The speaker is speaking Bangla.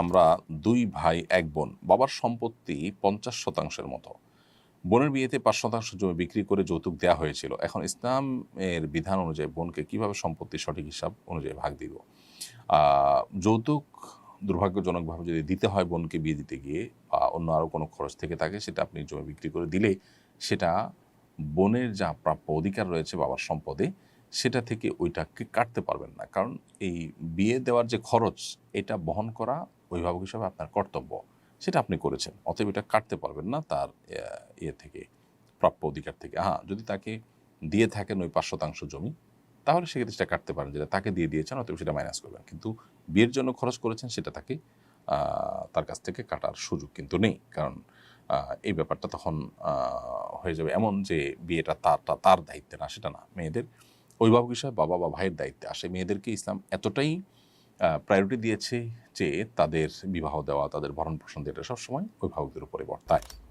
আমরা দুই ভাই, এক বোন। বাবার সম্পত্তি পঞ্চাশ শতাংশের মতো। বোনের বিয়েতে পাঁচ শতাংশ জমি বিক্রি করে যৌতুক দেওয়া হয়েছিল। এখন ইসলামের বিধান অনুযায়ী বোনকে কীভাবে সম্পত্তির সঠিক হিসাব অনুযায়ী ভাগ দিব? যৌতুক দুর্ভাগ্যজনকভাবে যদি দিতে হয় বোনকে বিয়ে দিতে গিয়ে বা অন্য আরও কোনো খরচ থেকে থাকে, সেটা আপনি জমি বিক্রি করে দিলে সেটা বোনের যা প্রাপ্য অধিকার রয়েছে বাবার সম্পদে, সেটা থেকে ওইটাকে কাটতে পারবেন না। কারণ এই বিয়ে দেওয়ার যে খরচ, এটা বহন করা অভিভাবক হিসাবে আপনার কর্তব্য, সেটা আপনি করেছেন। অতএব এটা কাটতে পারবেন না তার ইয়ে থেকে, প্রাপ্য অধিকার থেকে। হ্যাঁ যদি তাকে দিয়ে থাকেন ওই পাঁচ শতাংশ জমি, তাহলে সেক্ষেত্রে সেটা কাটতে পারেন যেটা তাকে দিয়ে দিয়েছেন, অতএব সেটা মাইনাস করবেন। কিন্তু বিয়ের জন্য খরচ করেছেন, সেটা তাকে তার কাছ থেকে কাটার সুযোগ কিন্তু নেই। কারণ এই ব্যাপারটা তখন হয়ে যাবে এমন যে বিয়েটা তারটা তার দায়িত্বে না, সেটা না। মেয়েদের অভিভাবক হিসাবে বাবা বা ভাইয়ের দায়িত্বে আসে। মেয়েদেরকে ইসলাম এতটাই প্রায়োরিটি দিয়েছে যে তাদের বিবাহ দেওয়া তাদের ভরণ পোষণ দেওয়াটা সবসময় অভিভাবকদের উপরে বর্তায়।